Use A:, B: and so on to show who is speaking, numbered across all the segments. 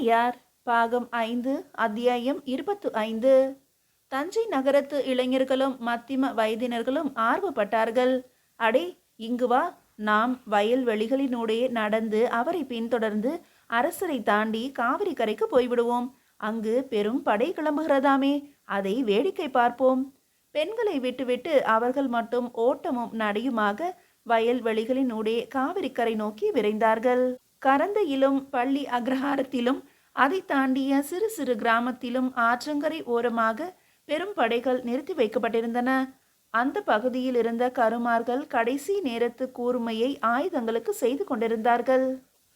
A: பிள்ளையார் பாகம் ஐந்து அத்தியாயம் இருபத்து ஐந்து. தஞ்சை நகரத்து இளைஞர்களும் மத்திம வயதினர்களும் ஆர்வப்பட்டார்கள். அடே இங்கு வா. நாம் வயல்வெளிகளினூடே நடந்து அவரை பின்தொடர்ந்து அரசரை தாண்டி காவிரி கரைக்கு போய்விடுவோம். அங்கு பெரும் படை கிளம்புகிறதாமே. அதை வேடிக்கை பார்ப்போம். பெண்களை விட்டுவிட்டு அவர்கள் மட்டும் ஓட்டமும் நடையுமாக வயல்வெளிகளினூடே காவிரிக்கரை நோக்கி விரைந்தார்கள். கரந்தையிலும் பள்ளி அக்ரஹாரத்திலும் அதை தாண்டிய சிறு சிறு கிராமத்திலும் ஆற்றங்கரை ஓரமாக பெரும் படைகள் நிறுத்தி வைக்கப்பட்டிருந்தன. அந்த பகுதியில் இருந்த கருமார்கள் கடைசி நேரத்து கூர்மையை ஆயுதங்களுக்கு செய்து கொண்டிருந்தார்கள்.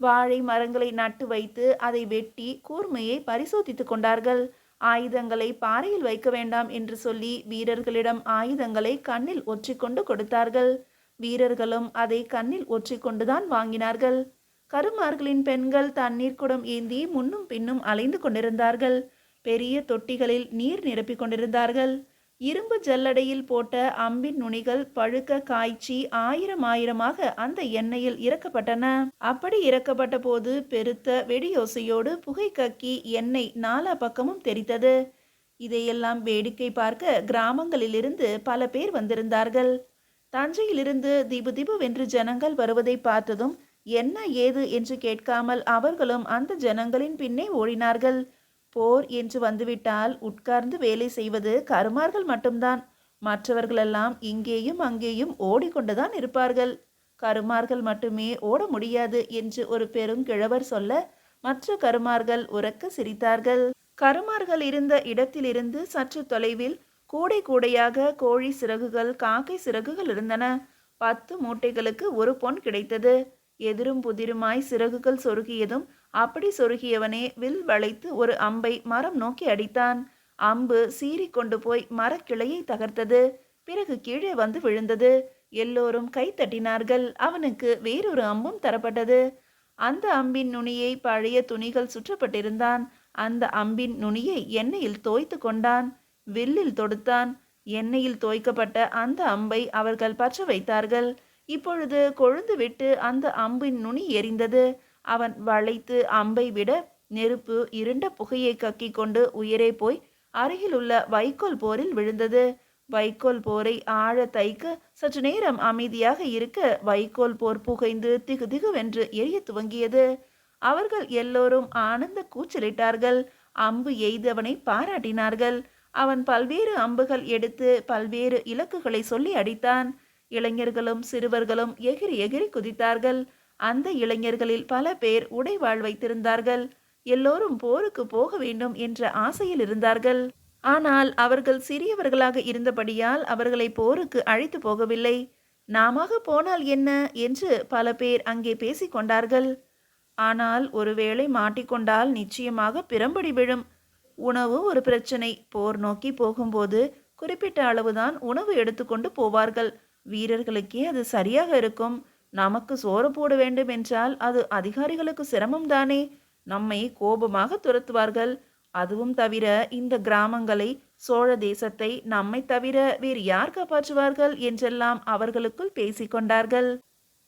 A: வாழை மரங்களை நட்டு வைத்து அதை வெட்டி கூர்மையை பரிசோதித்துக் கொண்டார்கள். ஆயுதங்களை பாறையில் வைக்க வேண்டாம் என்று சொல்லி வீரர்களிடம் ஆயுதங்களை கண்ணில் ஒற்றிக்கொண்டு கொடுத்தார்கள். வீரர்களும் அதை கண்ணில் ஒற்றிக்கொண்டுதான் வாங்கினார்கள். கருமார்களின் பெண்கள் தண்ணீர் குடம் ஏந்தி முன்னும் பின்னும் அலைந்து கொண்டிருந்தார்கள். பெரிய தொட்டிகளில் நீர் நிரப்பிக் கொண்டிருந்தார்கள். இரும்பு ஜல்லடையில் போட்ட அம்பின் நுனிகள் பழுக்க காய்ச்சி ஆயிரம் ஆயிரமாக அந்த எண்ணெயில் இறக்கப்பட்டன. அப்படி இறக்கப்பட்ட போது பெருத்த வெடியோசையோடு புகை கக்கி எண்ணெய் நாலா பக்கமும் தெரித்தது. இதையெல்லாம் வேடிக்கை பார்க்க கிராமங்களிலிருந்து பல பேர் வந்திருந்தார்கள். தஞ்சையிலிருந்து திபு திபு வென்று ஜனங்கள் வருவதை பார்த்ததும் என்ன ஏது என்று கேட்காமல் அவர்களும் அந்த ஜனங்களின் பின்னே ஓடினார்கள். போர் என்று வந்துவிட்டால் உட்கார்ந்து வேலை செய்வது கருமார்கள் மட்டும்தான். மற்றவர்களெல்லாம் இங்கேயும் அங்கேயும் ஓடிக்கொண்டுதான் இருப்பார்கள். கருமார்கள் மட்டுமே ஓட முடியாது என்று ஒரு பெரும் கிழவர் சொல்ல மற்ற கருமார்கள் உறக்க சிரித்தார்கள். கருமார்கள் இருந்த இடத்திலிருந்து சற்று தொலைவில் கூடை கூடையாக கோழி சிறகுகள் காக்கை சிறகுகள் இருந்தன. பத்து மூட்டைகளுக்கு ஒரு பொன் கிடைத்தது. எதிரும் புதிருமாய் சிறகுகள் சொருகியதும் அப்படி சொருகியவனே வில் வளைத்து ஒரு அம்பை மரம் நோக்கி அடித்தான். அம்பு சீறி கொண்டு போய் மரக்கிளையை தகர்த்தது. பிறகு கீழே வந்து விழுந்தது. எல்லோரும் கை தட்டினார்கள். அவனுக்கு வேறொரு அம்பும் தரப்பட்டது. அந்த அம்பின் நுனியை பழைய துணிகள் சுற்றப்பட்டிருந்தான். அந்த அம்பின் நுனியை எண்ணெயில் தோய்த்து கொண்டான். வில்லில் தொடுத்தான். எண்ணெயில் தோய்க்கப்பட்ட அந்த அம்பை அவர்கள் பற்ற வைத்தார்கள். இப்பொழுது கொழுந்து விட்டு அந்த அம்பின் நுனி எரிந்தது. அவன் வளைத்து அம்பை விட நெருப்பு இருண்ட புகையை கக்கி கொண்டு உயரே போய் அருகிலுள்ள வைக்கோல் போரில் விழுந்தது. வைக்கோல் போரை ஆழ தைக்க சற்று நேரம் அமைதியாக இருக்க வைக்கோல் போர் புகைந்து திகு திகுவென்று எரிய துவங்கியது. அவர்கள் எல்லோரும் ஆனந்த கூச்சலிட்டார்கள். அம்பு எய்தவனை பாராட்டினார்கள். அவன் பல்வேறு அம்புகள் எடுத்து பல்வேறு இலக்குகளை சொல்லி அடித்தான். இளைஞர்களும் சிறுவர்களும் எகிரி எகிரி குதித்தார்கள். அந்த இளைஞர்களில் பல பேர் உடைவாள் வைத்திருந்தார்கள். எல்லோரும் போருக்கு போக வேண்டும் என்ற ஆசையில் இருந்தார்கள். ஆனால் அவர்கள் சிறியவர்களாக இருந்தபடியால் அவர்களை போருக்கு அழைத்து போகவில்லை. நாம போனால் என்ன? என்று பல பேர் அங்கே பேசிக்கொண்டார்கள் ஆனால் ஒருவேளை மாட்டிக்கொண்டால் நிச்சயமாக பிறம்படி விழும். உணவு ஒரு பிரச்சனை. போர் நோக்கி போகும்போது குறிப்பிட்ட அளவுதான் உணவு எடுத்துக்கொண்டு போவார்கள். வீரர்களுக்கே அது சரியாக இருக்கும். நமக்கு சோறு போட வேண்டும் என்றால் அது அதிகாரிகளுக்கு சிரமம் தானே. நம்மை கோபமாக துரத்துவார்கள். அதுவும் தவிர இந்த கிராமங்களை சோழ தேசத்தை நம்மை தவிர வேறு யார் காப்பாற்றுவார்கள் என்றெல்லாம் அவர்களுக்குள் பேசிக்கொண்டார்கள்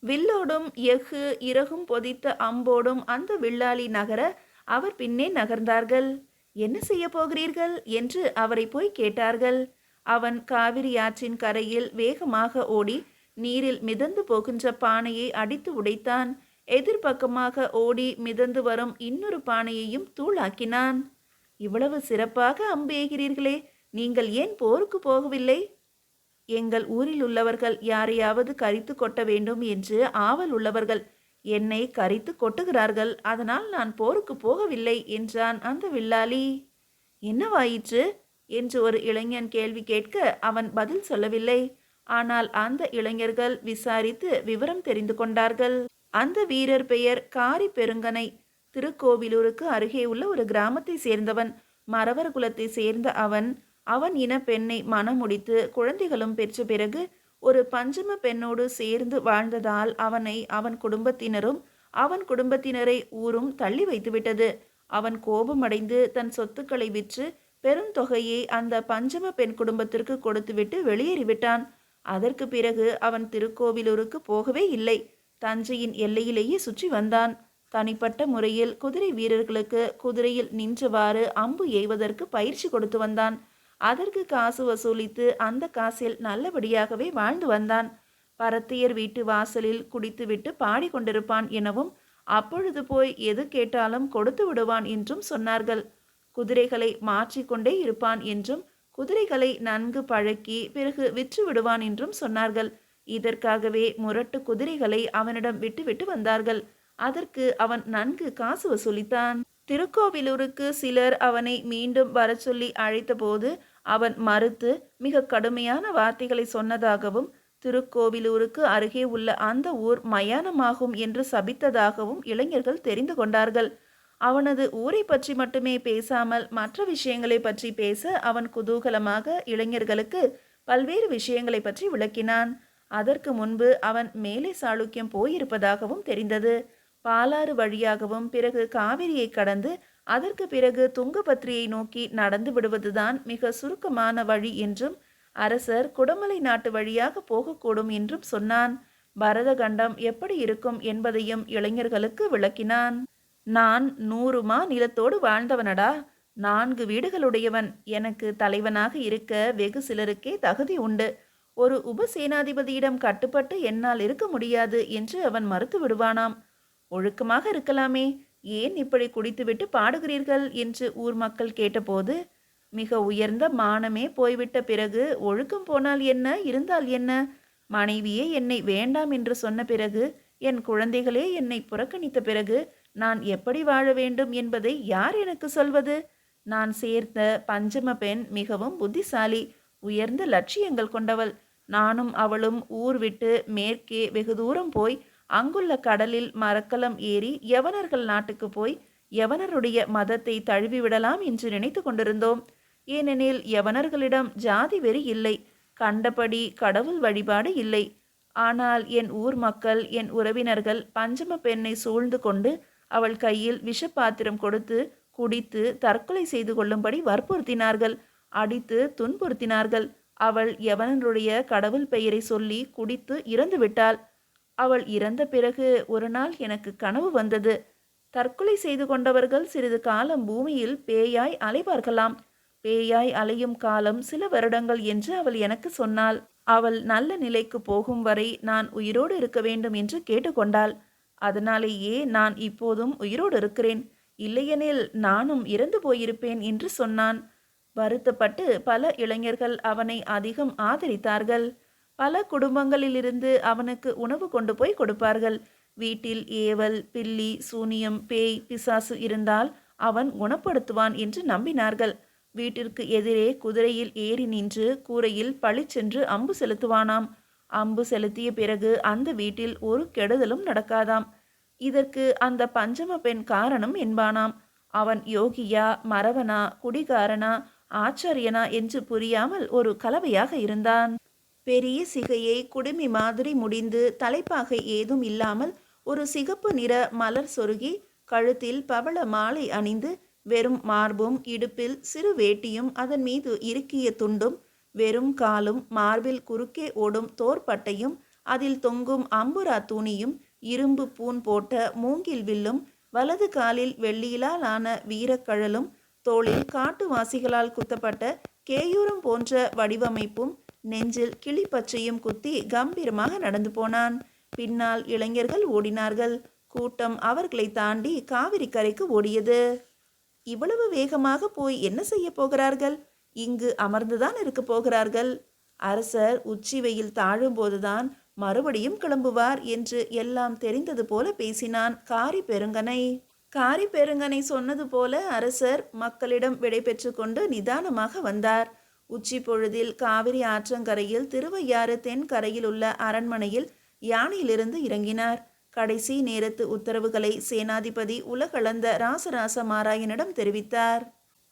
A: வில்லோடும் எஃகு இறகும் பொதித்த அம்போடும் அந்த வில்லாளி நகர அவர் பின்னே நகர்ந்தார்கள். என்ன செய்ய போகிறீர்கள்? என்று அவரை போய் கேட்டார்கள். அவன் காவிரி ஆற்றின் கரையில் வேகமாக ஓடி நீரில் மிதந்து போகின்ற பானையை அடித்து உடைத்தான். எதிர்பக்கமாக ஓடி மிதந்து வரும் இன்னொரு பானையையும் தூளாக்கினான். இவ்வளவு சிறப்பாக அம்பேகிறீர்களே நீங்கள் ஏன் போருக்கு போகவில்லை? எங்கள் ஊரில் உள்ளவர்கள் யாரையாவது கரித்து கொட்ட வேண்டும் என்று ஆவல் உள்ளவர்கள் என்னை கரித்து கொட்டுகிறார்கள் அதனால் நான் போருக்கு போகவில்லை என்றான் அந்த வில்லாளி. என்னவாயிற்று? என்று ஒரு இளைஞன் கேள்வி கேட்க அவன் பதில் சொல்லவில்லை. ஆனால் அந்த இளைஞர்கள் விசாரித்து விவரம் தெரிந்து கொண்டார்கள். அந்த வீரர் பெயர் காரி பெருங்கனை. திருக்கோவிலூருக்கு அருகே உள்ள ஒரு கிராமத்தை சேர்ந்தவன். மறவர் குலத்தை சேர்ந்த அவன். அவன் இன பெண்ணை மணமுடித்து குழந்தைகளும் பெற்ற பிறகு ஒரு பஞ்சம பெண்ணோடு சேர்ந்து வாழ்ந்ததால் அவனை அவன் குடும்பத்தினரும் அவன் குடும்பத்தினரை ஊரும் தள்ளி வைத்துவிட்டது. அவன் கோபமடைந்து தன் சொத்துக்களை விற்று பெருந்தொகையை அந்த பஞ்சம பெண் குடும்பத்திற்கு கொடுத்துவிட்டு வெளியேறிவிட்டான். அதற்கு பிறகு அவன் திருக்கோவிலூருக்கு போகவே இல்லை. தஞ்சையின் எல்லையிலேயே சுற்றி வந்தான். தனிப்பட்ட முறையில் குதிரை வீரர்களுக்கு குதிரையில் நின்றவாறு அம்பு எய்வதற்கு பயிற்சி கொடுத்து வந்தான். அதற்கு காசு வசூலித்து அந்த காசில் நல்லபடியாகவே வாழ்ந்து வந்தான். பரத்தியர் வீட்டு வாசலில் குடித்துவிட்டு பாடிக்கொண்டிருப்பான் எனவும் அப்பொழுது போய் எது கேட்டாலும் கொடுத்து விடுவான் என்றும் சொன்னார்கள். குதிரைகளை மாற்றிக்கொண்டே இருப்பான் என்றும் குதிரைகளை நன்கு பழக்கி பிறகு விற்று விடுவான் என்றும் சொன்னார்கள். இதற்காகவே முரட்டு குதிரைகளை அவனிடம் விட்டுவிட்டு வந்தார்கள். அதற்கு அவன் நன்கு காசு வசூலித்தான். திருக்கோவிலூருக்கு சிலர் அவனை மீண்டும் வரச்சொல்லி அழைத்தபோது அவன் மறுத்து மிக கடுமையான வார்த்தைகளை சொன்னதாகவும் திருக்கோவிலூருக்கு அருகே உள்ள அந்த ஊர் மயானமாகும் என்று சபித்ததாகவும் இளைஞர்கள் தெரிந்து கொண்டார்கள். அவனது ஊரை பற்றி மட்டுமே பேசாமல் மற்ற விஷயங்களை பற்றி பேச அவன் குதூகலமாக இளைஞர்களுக்கு பல்வேறு விஷயங்களை பற்றி விளக்கினான். அதற்கு முன்பு அவன் மேலே சாளுக்கியம் போயிருப்பதாகவும் தெரிந்தது. பாலாறு வழியாகவும் பிறகு காவிரியை கடந்து அதற்கு பிறகு துங்கபத்ரியை நோக்கி நடந்து விடுவதுதான் மிக சுருக்கமான வழி என்றும் அரசர் குடமலை நாட்டு வழியாக போகக்கூடும் என்றும் சொன்னான். பரதகண்டம் எப்படி இருக்கும் என்பதையும் இளைஞர்களுக்கு விளக்கினான். நான் நூறுமா நிலத்தோடு வாழ்ந்தவனடா? நான்கு வீடுகளுடையவன். எனக்கு தலைவனாக இருக்க வெகு சிலருக்கே தகுதி உண்டு. ஒரு உபசேனாதிபதியிடம் கட்டுப்பட்டு என்னால் இருக்க முடியாது என்று அவன் மறுத்து விடுவானாம். ஒழுக்கமாக இருக்கலாமே. ஏன் இப்படி குடித்துவிட்டு பாடுகிறீர்கள்? என்று ஊர் மக்கள் கேட்டபோது மிக உயர்ந்த மானமே போய்விட்ட பிறகு ஒழுக்கம் போனால் என்ன? இருந்தால் என்ன? மனைவியே என்னை வேண்டாம் என்று சொன்ன பிறகு என் குழந்தைகளே என்னை புறக்கணித்த பிறகு நான் எப்படி வாழ வேண்டும் என்பதை யார் எனக்கு சொல்வது? நான் சேர்ந்த பஞ்சம பெண் மிகவும் புத்திசாலி உயர்ந்த லட்சியங்கள் கொண்டவள். நானும் அவளும் ஊர் விட்டு மேற்கே வெகு தூரம் போய் அங்குள்ள கடலில் மரக்கலம் ஏறி யவனர்கள் நாட்டுக்கு போய் யவனருடைய மதத்தை தழுவிவிடலாம் என்று நினைத்து கொண்டிருந்தோம். ஏனெனில் யவனர்களிடம் ஜாதி வெறி இல்லை கண்டபடி கடவுள் வழிபாடு இல்லை. ஆனால் என் ஊர் மக்கள் என் உறவினர்கள் பஞ்சம பெண்ணை சூழ்ந்து கொண்டு அவள் கையில் விஷப்பாத்திரம் கொடுத்து குடித்து தற்கொலை செய்து கொள்ளும்படி வற்புறுத்தினார்கள். அடித்து துன்புறுத்தினார்கள். அவள் யவனருடைய கடவுள் பெயரை சொல்லி குடித்து இறந்து விட்டாள். அவள் இறந்த பிறகு ஒரு நாள் எனக்கு கனவு வந்தது. தற்கொலை செய்து கொண்டவர்கள் சிறிது காலம் பூமியில் பேயாய் அலைவார்களாம். பேயாய் அலையும் காலம் சில வருடங்கள் என்று அவள் எனக்கு சொன்னாள். அவள் நல்ல நிலைக்கு போகும் வரை நான் உயிரோடு இருக்க வேண்டும் என்று கேட்டுக்கொண்டாள். அதனாலேயே நான் இப்போதும் உயிரோடு இருக்கிறேன். இல்லையெனில் நானும் இறந்து போயிருப்பேன் என்று சொன்னான். வருத்தப்பட்டு பல இளைஞர்கள் அவனை அதிகம் ஆதரித்தார்கள். பல குடும்பங்களிலிருந்து அவனுக்கு உணவு கொண்டு போய் கொடுப்பார்கள். வீட்டில் ஏவல் பில்லி சூனியம் பேய் பிசாசு இருந்தால் அவன் குணப்படுத்துவான் என்று நம்பினார்கள். வீட்டிற்கு எதிரே குதிரையில் ஏறி நின்று கூரையில் பளிச்சென்று அம்பு செலுத்துவானாம். அம்பு செலுத்திய பிறகு அந்த வீட்டில் ஒரு கெடுதலும் நடக்காதாம். இதற்கு அந்த பஞ்சம பெண் காரணம் என்பானாம். அவன் யோகியா மறவனா குடிகாரனா ஆச்சாரியனா என்று புரியாமல் ஒரு கலவையாக இருந்தான். பெரிய சிகையை குடுமி மாதிரி முடிந்து தலைப்பாகை ஏதும் இல்லாமல் ஒரு சிகப்பு நிற மலர் சொருகி கழுத்தில் பவள மாலை அணிந்து வெறும் மார்பும் இடுப்பில் சிறு வேட்டியும் அதன் மீது இறுக்கிய துண்டும் வெறும் காலும் மார்பில் குறுக்கே ஓடும் தோற்பட்டையும் அதில் தொங்கும் அம்புரா துணியும் இரும்பு பூன் போட்ட மூங்கில் வில்லும் வலது காலில் வெள்ளியிலால் ஆன வீரக்கழலும் தோளில் காட்டுவாசிகளால் குத்தப்பட்ட கேயூரம் போன்ற வடிவமைப்பும் நெஞ்சில் கிளிப்பச்சையும் குத்தி கம்பீரமாக நடந்து போனான். பின்னால் இளைஞர்கள் ஓடினார்கள். கூட்டம் அவர்களை தாண்டி காவிரி கரைக்கு ஓடியது. இவ்வளவு வேகமாக போய் என்ன செய்ய போகிறார்கள்? இங்கு அமர்ந்துதான் இருக்க போகிறார்கள். அரசர் உச்சி வெயில் தாழும்போதுதான் மறுபடியும் கிளம்புவார் என்று எல்லாம் தெரிந்தது போல பேசினான் காரி பெருங்கனை. காரி பெருங்கனை சொன்னது போல அரசர் மக்களிடம் விடைபெற்று கொண்டு நிதானமாக வந்தார். உச்சி பொழுதில் காவிரி ஆற்றங்கரையில் திருவையாறு தென்கரையில் உள்ள அரண்மனையில் யானையிலிருந்து இறங்கினார். கடைசி நேரத்து உத்தரவுகளை சேனாதிபதி உலகளந்த ராசராச மாராயனிடம் தெரிவித்தார்.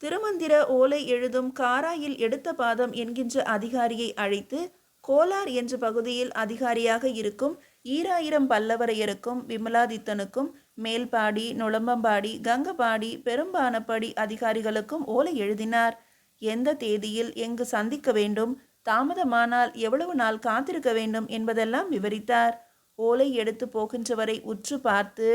A: திருமந்திர ஓலை எழுதும் காராயில் எடுத்த பாதம் என்கின்ற அதிகாரியை அழைத்து கோலார் என்ற பகுதியில் அதிகாரியாக இருக்கும் ஈராயிரம் பல்லவரையருக்கும் விமலாதித்தனுக்கும் மேல்பாடி நுளம்பம்பாடி கங்கபாடி பெரும்பானப்படி அதிகாரிகளுக்கும் ஓலை எழுதினார். எந்த தேதியில் எங்கு சந்திக்க வேண்டும் தாமதமானால் எவ்வளவு நாள் காத்திருக்க வேண்டும் என்பதெல்லாம் விவரித்தார். ஓலை எடுத்து போகின்றவரை உற்று பார்த்து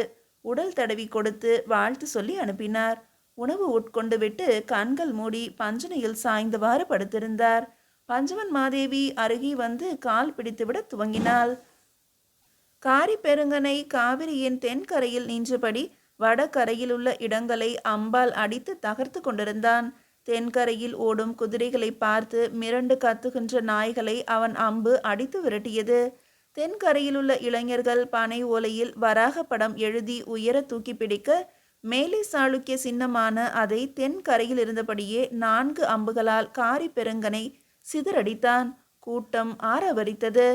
A: உடல் தடவி கொடுத்து வாழ்த்து சொல்லி அனுப்பினார். உணவு உட்கொண்டு விட்டு கண்கள் மூடி பஞ்சனையில் சாய்ந்தவாறு படுத்திருந்தார். பஞ்சவன் மாதேவி அருகே வந்து கால் பிடித்துவிட துவங்கினாள். காரி பெருங்கனை காவிரியின் தென்கரையில் நின்றபடி வடகரையில் உள்ள இடங்களை அம்பால் அடித்து தகர்த்து கொண்டிருந்தான். தென்கரையில் ஓடும் குதிரைகளை பார்த்து மிரண்டு கத்துகின்ற நாய்களை அவன் அம்பு அடித்து விரட்டியது. தென்கரையில் உள்ள இளைஞர்கள் பனை ஓலையில் வராக படம் எழுதி உயர தூக்கி பிடிக்க மேலே சாளுக்கிய சின்னமான அதை தென்கரையில் இருந்தபடியே நான்கு அம்புகளால் காரி பெருங்கனை சிதறடித்தான். கூட்டம் ஆரவரித்தது.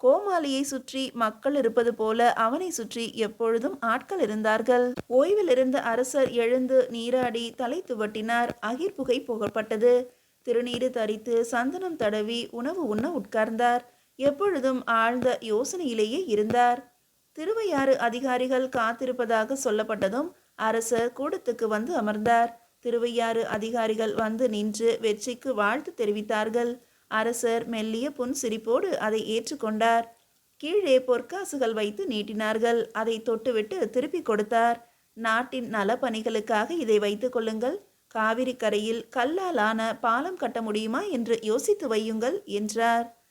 A: கோமாளியை சுற்றி மக்கள் இருப்பது போல அவனை சுற்றி எப்பொழுதும் ஆட்கள் இருந்தார்கள். ஓய்வில் இருந்த அரசர் எழுந்து நீராடி தலை துவட்டினார். அகிர்புகை புகழ்பட்டது. திருநீறு தரித்து சந்தனம் தடவி உணவு உண்ண உட்கார்ந்தார். எப்பொழுதும் ஆழ்ந்த யோசனையிலேயே இருந்தார். திருவையாறு அதிகாரிகள் காத்திருப்பதாக சொல்லப்பட்டதும் அரசர் கூடத்துக்கு வந்து அமர்ந்தார். திருவையாறு அதிகாரிகள் வந்து நின்று வெற்றிக்கு வாழ்த்து தெரிவித்தார்கள். அரசர் மெல்லிய புன்சிரிப்போடு அதை ஏற்றுக்கொண்டார் கீழே பொற்காசுகள் வைத்து நீட்டினார்கள். அதை தொட்டுவிட்டு திருப்பி கொடுத்தார். நாட்டின் நலப்பணிகளுக்காக இதை வைத்துக் கொள்ளுங்கள். காவிரி கரையில் கல்லாலான பாலம் கட்ட முடியுமா என்று யோசித்து வையுங்கள் என்றார்.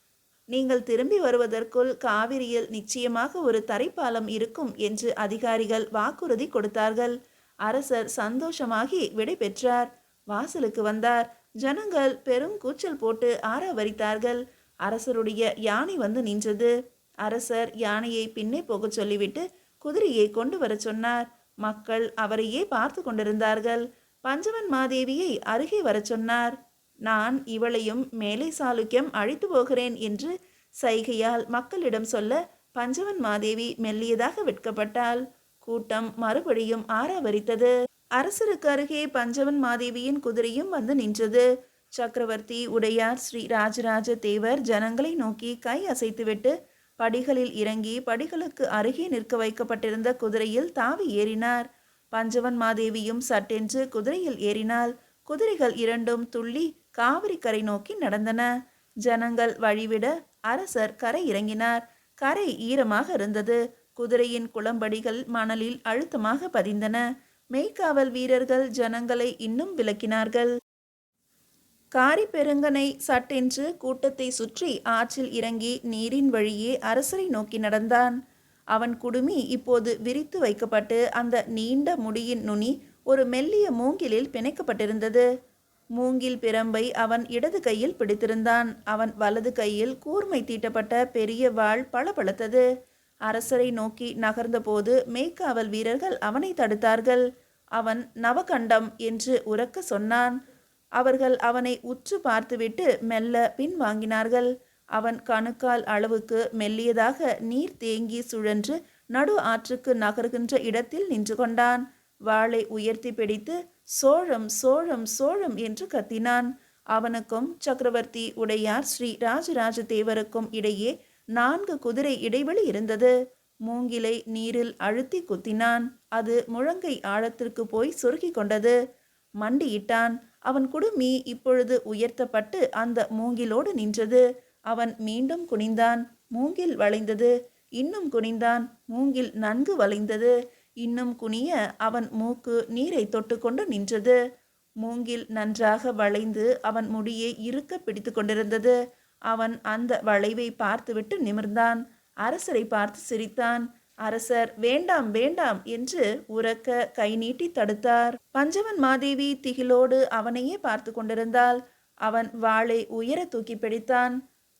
A: நீங்கள் திரும்பி வருவதற்குள் காவிரியில் நிச்சயமாக ஒரு தரைப்பாலம் இருக்கும் என்று அதிகாரிகள் வாக்குறுதி கொடுத்தார்கள். அரசர் சந்தோஷமாகி விடை பெற்றார். வாசலுக்கு வந்தார். ஜனங்கள் பெரும் கூச்சல் போட்டு ஆரவரித்தார்கள். அரசருடைய யானை வந்து நின்றது. அரசர் யானையை பின்னே போகச் சொல்லிவிட்டு குதிரையை கொண்டு வரச் சொன்னார். மக்கள் அவரையே பார்த்து கொண்டிருந்தார்கள். பஞ்சவன் மாதேவியை அருகே வரச் சொன்னார். நான் இவளையும் மேலை சாளுக்கியம் அழைத்து போகிறேன் என்று சைகையால் மக்களிடம் சொல்ல பஞ்சவன் மாதேவி மெல்லியதாக வெட்கப்பட்டாள். கூட்டம் மறுபடியும் ஆரவரித்தது அரசருக்கு அருகே பஞ்சவன் மாதேவியின் குதிரையும் வந்து நின்றது. சக்கரவர்த்தி உடையார் ஸ்ரீ ராஜராஜ தேவர் ஜனங்களை நோக்கி கை அசைத்துவிட்டு படிகளில் இறங்கி படிகளுக்கு அருகே நிற்க வைக்கப்பட்டிருந்த குதிரையில் தாவி ஏறினார். பஞ்சவன் மாதேவியும் சட்டென்று குதிரையில் ஏறினாள் குதிரைகள் இரண்டும் துள்ளி காவிரி கரை நோக்கி நடந்தன. ஜனங்கள் வழிவிட அரசர் கரை இறங்கினார். கரை ஈரமாக இருந்தது. குதிரையின் குளம்படிகள் மணலில் அழுத்தமாக பதிந்தன. மெய்க்காவல் வீரர்கள் ஜனங்களை இன்னும் விலக்கினார்கள். காரி பெருங்கனை சட்டென்று கூட்டத்தை சுற்றி ஆற்றில் இறங்கி நீரின் வழியே அரசரை நோக்கி நடந்தான். அவன் குடுமி இப்போது விரித்து வைக்கப்பட்டு அந்த நீண்ட முடியின் நுனி ஒரு மெல்லிய மூங்கிலில் பிணைக்கப்பட்டிருந்தது. மூங்கில் பிரம்பை அவன் இடது கையில் பிடித்திருந்தான். அவன் வலது கையில் கூர்மை தீட்டப்பட்ட பெரிய வாள் பளபளத்தது. அரசரை நோக்கி நகர்ந்தபோது மேய்க்காவல் வீரர்கள் அவனை தடுத்தார்கள். அவன் நவகண்டம் என்று உரக்க சொன்னான். அவர்கள் அவனை உற்று பார்த்துவிட்டு மெல்ல பின்வாங்கினார்கள். அவன் கணுக்கால் அளவுக்கு மெல்லியதாக நீர் தேங்கி சுழன்று நடு ஆற்றுக்கு நகர்கின்ற இடத்தில் நின்று கொண்டான். வாளை உயர்த்தி பிடித்து சோழம் சோழம் சோழம் என்று கத்தினான். அவனுக்கும் சக்கரவர்த்தி உடையார் ஸ்ரீ ராஜராஜ தேவருக்கும் இடையே நான்கு குதிரை இடைவெளி இருந்தது. மூங்கிலை நீரில் அழுத்தி குத்தினான். அது முழங்கை ஆழத்திற்கு போய் சுருக்கி கொண்டது. மண்டியிட்டான். அவன் குடுமி இப்பொழுது உயர்த்தப்பட்டு அந்த மூங்கிலோடு நின்றது. அவன் மீண்டும் குனிந்தான். மூங்கில் வளைந்தது. இன்னும் குனிந்தான். மூங்கில் நன்கு வளைந்தது. இன்னும் குனிய அவன் மூக்கு நீரை தொட்டுக்கொண்டு நின்றது. மூங்கில் நன்றாக வளைந்து அவன் முடியை இறுக்க பிடித்து கொண்டிருந்தது. அவன் அந்த வளைவை பார்த்துவிட்டு நிமிர்ந்தான். அரசரை பார்த்து சிரித்தான். அரசர் வேண்டாம் வேண்டாம் என்று உரக்க கை நீட்டி தடுத்தார். பஞ்சவன் மாதேவி திகிலோடு அவனையே பார்த்து கொண்டிருந்தாள். அவன் வாளை உயர தூக்கி பிடித்தான்.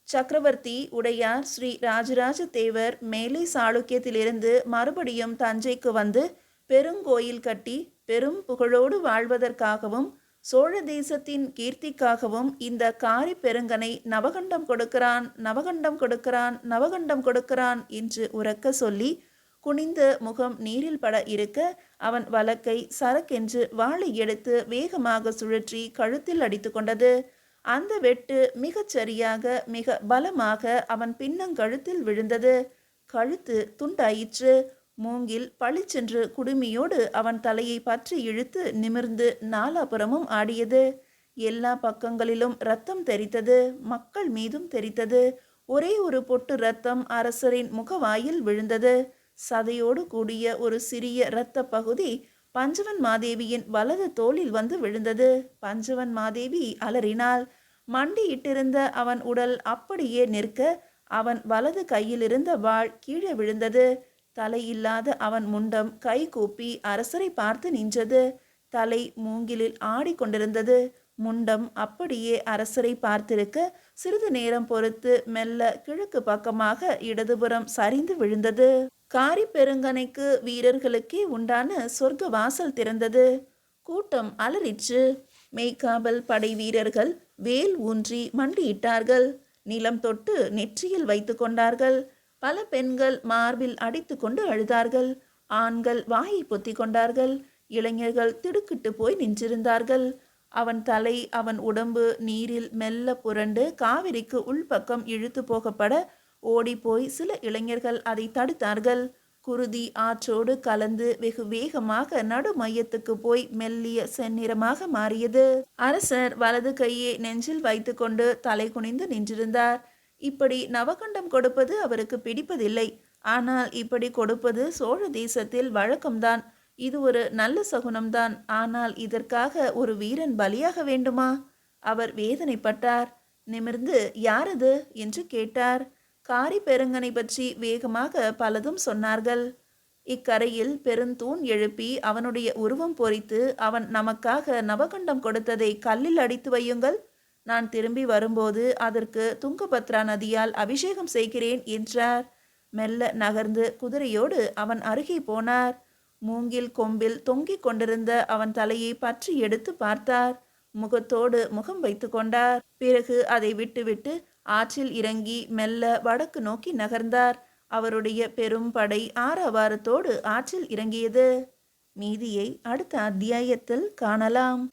A: சக்கரவர்த்தி உடையார் ஸ்ரீ ராஜராஜ தேவர் மேலே சாளுக்கியத்திலிருந்து மறுபடியும் தஞ்சைக்கு வந்து பெருங்கோயில் கட்டி பெரும் புகழோடு வாழ்வதற்காகவும் சோழ தேசத்தின் கீர்த்திக்காகவும் இந்த காரி பெருங்கனை நவகண்டம் கொடுக்கிறான் நவகண்டம் கொடுக்கிறான் நவகண்டம் கொடுக்கிறான் என்று உரக்க சொல்லி குனிந்த முகம் நீரில் பட இருக்க அவன் வழக்கை சரக்கென்று வாளை எடுத்து வேகமாக சுழற்றி கழுத்தில் அடித்து கொண்டது. அந்த வெட்டு மிகச் சரியாக மிக பலமாக அவன் பின்னங்கழுத்தில் விழுந்தது. கழுத்து துண்டாயிற்று. மூங்கில் பளிச்சென்று குடுமியோடு அவன் தலையை பற்றி இழுத்து நிமிர்ந்து நாலாபுறமும் ஆடியது. எல்லா பக்கங்களிலும் ரத்தம் தெரித்தது மக்கள் மீதும் தெரித்தது ஒரே ஒரு பொட்டு ரத்தம் அரசரின் முகவாயில் விழுந்தது. சதையோடு கூடிய ஒரு சிறிய இரத்த பகுதி பஞ்சவன் மாதேவியின் வலது தோளில் வந்து விழுந்தது. பஞ்சவன் மாதேவி அலறினாள். மண்டியிட்டிருந்த அவன் உடல் அப்படியே நிற்க அவன் வலது கையிலிருந்த வாள் கீழே விழுந்தது. தலையில்லாத அவன் முண்டம் கை கூப்பி அரசரை பார்த்து நின்றது. தலை மூங்கிலில் ஆடிக்கொண்டிருந்தது முண்டம் அப்படியே அரசரை பார்த்திருக்க சிறிது நேரம் பொறுத்து மெல்ல கிழக்கு பக்கமாக இடதுபுறம் சரிந்து விழுந்தது. காரி பெருங்கனைக்கு வீரர்களுக்கே உண்டான சொர்க்க வாசல் திறந்தது. கூட்டம் அலறிற்று. மெய்காவல் படை வீரர்கள் வேல் ஊன்றி மண்டியிட்டார்கள். நிலம் தொட்டு நெற்றியில் வைத்து கொண்டார்கள். பல பெண்கள் மார்பில் அடித்து கொண்டு அழுதார்கள். ஆண்கள் வாயை பொத்தி கொண்டார்கள். இளைஞர்கள் திடுக்கிட்டு போய் நின்றிருந்தார்கள். அவன் தலை அவன் உடம்பு நீரில் மெல்ல புரண்டு காவிரிக்கு உள்பக்கம் இழுத்து போகப்பட ஓடிப்போய் சில இளைஞர்கள் அதை தடுத்தார்கள். குருதி ஆற்றோடு கலந்து வெகு வேகமாக நடு மையத்துக்கு போய் மெல்லிய செந்நிறமாக மாறியது. அரசர் வலது கையை நெஞ்சில் வைத்துக்கொண்டு தலை குனிந்து நின்றிருந்தார். இப்படி நவகண்டம் கொடுப்பது அவருக்கு பிடிப்பதில்லை. ஆனால் இப்படி கொடுப்பது சோழ தேசத்தில் வழக்கம்தான். இது ஒரு நல்ல சகுனம்தான். ஆனால் இதற்காக ஒரு வீரன் பலியாக வேண்டுமா? அவர் வேதனைப்பட்டார். நிமிர்ந்து யாரது என்று கேட்டார். காரி பெருங்கனை பற்றி வேகமாக பலதும் சொன்னார்கள். இக்கரையில் பெருந்தூண் எழுப்பி அவனுடைய உருவம் பொறித்து அவன் நமக்காக நவகண்டம் கொடுத்ததை கல்லில் அடித்து வையுங்கள். நான் திரும்பி வரும்போது அதற்கு துங்கபத்ரா நதியால் அபிஷேகம் செய்கிறேன் என்றார். மெல்ல நகர்ந்து குதிரையோடு அவன் அருகே போனார். மூங்கில் கொம்பில் தொங்கிக் கொண்டிருந்த அவன் தலையை பற்றி எடுத்து பார்த்தார். முகத்தோடு முகம் வைத்து கொண்டார். பிறகு அதை விட்டுவிட்டு ஆற்றில் இறங்கி மெல்ல வடக்கு நோக்கி நகர்ந்தார். அவருடைய பெரும் படை ஆரவாரத்தோடு ஆற்றில் இறங்கியது. மீதியை அடுத்த அத்தியாயத்தில் காணலாம்.